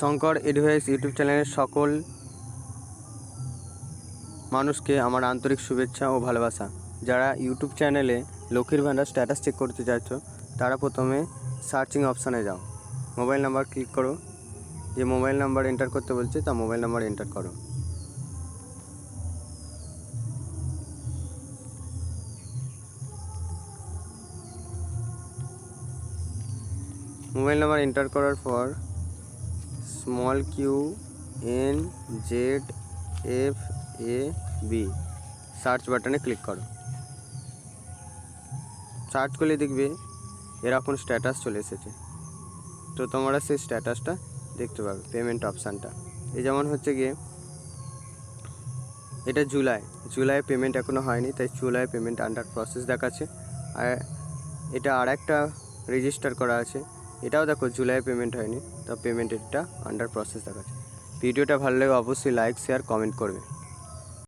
Shankar advice YouTube চ্যানেলের সকল মানুষকে আমার আন্তরিক শুভেচ্ছা ও ভালোবাসা। যারা ইউটিউব চ্যানেলে লক্ষ্মীর ভাণ্ডার স্ট্যাটাস চেক করতে চাইছো, তারা প্রথমে সার্চিং অপশানে যাও। মোবাইল নাম্বার ক্লিক করো। যে মোবাইল নাম্বার এন্টার করতে বলছে তা মোবাইল নাম্বার এন্টার করো। মোবাইল নাম্বার এন্টার করার পর small Q N Z F A B. Search বাটনে ক্লিক করো। সার্চ করলে দেখবে এরকম স্ট্যাটাস চলে এসেছে। তো তোমরা সেই স্ট্যাটাসটা দেখতে পাবে, পেমেন্ট অপশানটা। এই যেমন হচ্ছে গিয়ে, এটা জুলাই। জুলাই পেমেন্ট এখনও হয়নি, তাই জুলাই পেমেন্ট আন্ডার প্রসেস দেখাচ্ছে। আর এটা আর একটা রেজিস্টার করা আছে এটাও দেখো জুলাই পেমেন্ট হয়নি, তো পেমেন্ট এটা আন্ডার প্রসেস দেখাচ্ছে। ভিডিওটা ভালো লাগে অবশ্যই লাইক শেয়ার কমেন্ট করবে।